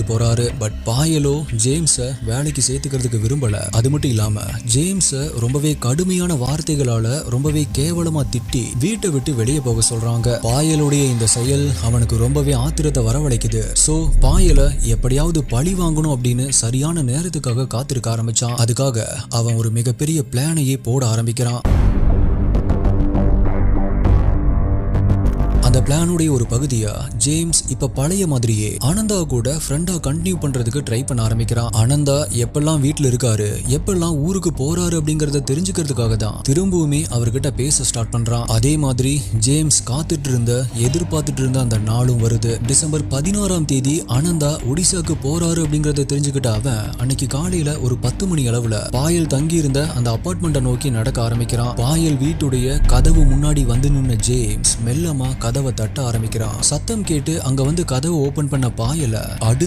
கூட்டிட்டு போறாரு. பட் பாயலோ ஜேம்ஸ வேலைக்கு சேர்த்துக்கிறதுக்கு விரும்பல. அது மட்டும் இல்லாம ஜேம்ஸ ரொம்பவே கடுமையான வார்த்தைகளால ரொம்பவே கேவலமா திட்டி வீட்டை விட்டு வெளியே போக சொல்றாங்க. பாயலுடைய இந்த செயல் அவனுக்கு ரொம்பவே ஆத்திரத்தை வரவழைக்குது. சோ பாயலை எப்படியாவது பழி வாங்கணும் அப்படின்னு சரியான நேரத்துக்காக காத்திருக்க ஆரம்பிச்சான். அதுக்காக அவன் ஒரு மிகப்பெரிய பிளானையே போட ஆரம்பிக்கிறான். பிளானுடைய ஒரு பகுதியா ஜேம்ஸ் இப்ப பழைய மாதிரியே ஆனந்தா கூட ஃப்ரெண்டா கண்டினியூ பண்றதுக்கு ட்ரை பண்ண ஆரம்பிக்கிறான். ஆனந்தா எப்பெல்லாம் வீட்டுல இருக்காரு எப்பெல்லாம் ஊருக்கு போறாரு அப்படிங்கறத தெரிஞ்சுக்கிறதுக்காக தான் திரும்பவுமே அவர்கிட்ட பேச ஸ்டார்ட் பண்றான். அதே மாதிரி ஜேம்ஸ் காத்துட்டு இருந்த எதிர்பார்த்துட்டு இருந்த அந்த நாளும் வருது. டிசம்பர் பதினாறாம் தேதி ஆனந்தா ஒடிசாக்கு போறாரு அப்படிங்கறத தெரிஞ்சுக்கிட்ட அவன் அன்னைக்கு காலையில ஒரு பத்து மணி அளவுல பாயல் தங்கி இருந்த அந்த அபார்ட்மெண்ட்டை நோக்கி நடக்க ஆரம்பிக்கிறான். பாயல் வீட்டுடைய கதவு முன்னாடி வந்து நின்ன ஜேம்ஸ் மெல்லமா கதவை தட்ட ஆரம்பிக்கிறான். சத்தம் கேட்டு அங்க வந்து கதவை ஓபன் பண்ண பாயல. அடுத்த